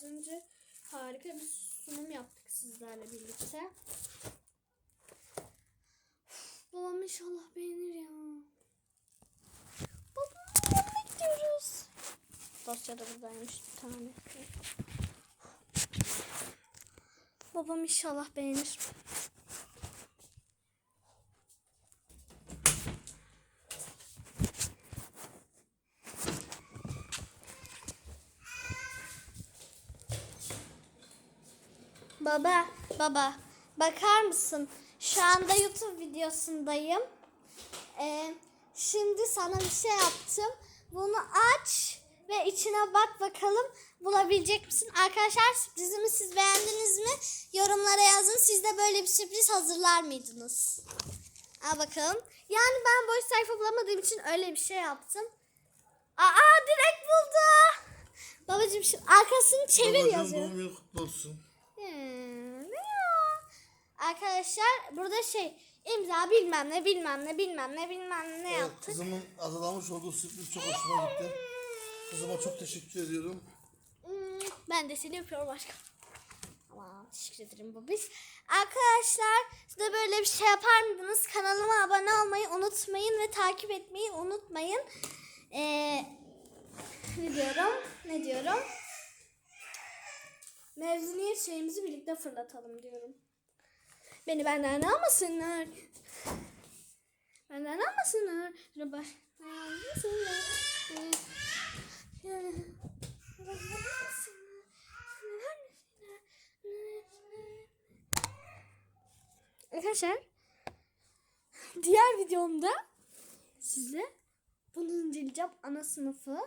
Az önce harika bir sunum yaptık sizlerle birlikte. Babam inşallah beğenir ya. Babamın yanına gidiyoruz. Dosyada buradaymış bir tane. Babam inşallah beğenir. Baba, baba, bakar mısın? Şu anda YouTube videosundayım. Ee, şimdi sana bir şey yaptım. Bunu aç ve içine bak bakalım bulabilecek misin? Arkadaşlar sürprizimi siz beğendiniz mi? Yorumlara yazın. Siz de böyle bir sürpriz hazırlar mıydınız? Al bakalım. Yani ben boş sayfa bulamadığım için öyle bir şey yaptım. Aa direkt buldu. Babacım şu arkasını çevir Babacığım yazıyor. doğum günün kutlu olsun. Arkadaşlar burada şey imza bilmem ne bilmem ne bilmem ne bilmem ne Evet, yaptık. kızımın hazırlamış olduğu sürpriz çok hoşuma gitti. Kızıma çok teşekkür ediyorum. Ben de seni öpüyorum aşkım. Ama teşekkür ederim babiş. Arkadaşlar siz de böyle bir şey yapar mıydınız? Kanalıma abone olmayı unutmayın ve takip etmeyi unutmayın. Ee, ne diyorum? Ne diyorum? Mezuniyet şeyimizi birlikte fırlatalım diyorum. Beni benden almasınlar. Benden almasınlar. Baş... Almasınlar. Arkadaşlar diğer videomda size bunu inceleyeceğim ana sınıfı